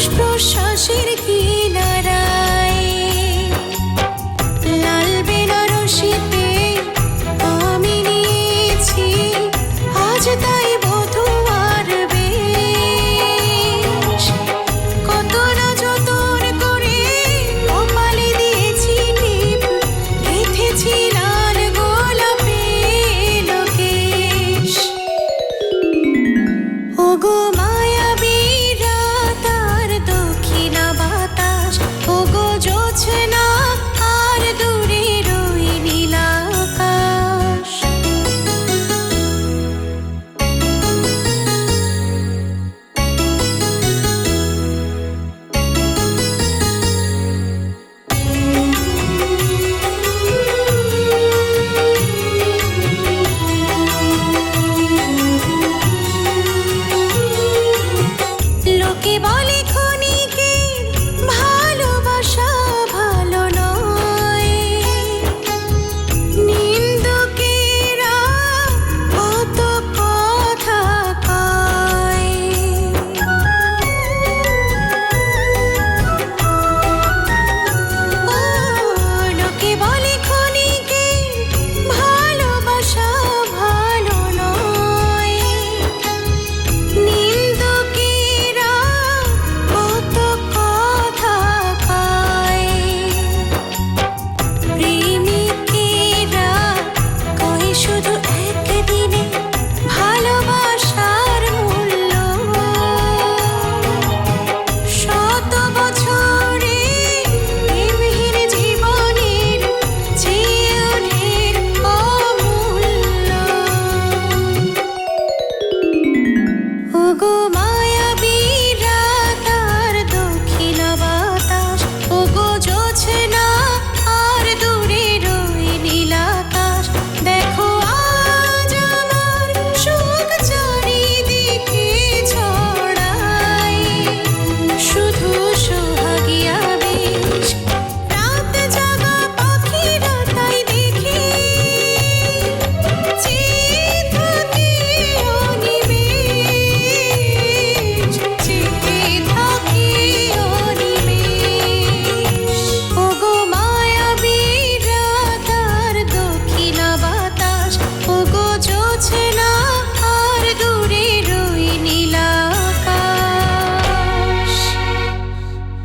মানুষ প্রশ্বাসের কিনারায়। লাল বেনারসিতে আমি নিয়েছি, আজ তাই বধুয়ার বেশ। কত না যতন করে কপালে দিয়েছি টিপ গেঁথেছি লাল গোলাপে লোকেশ। ওগো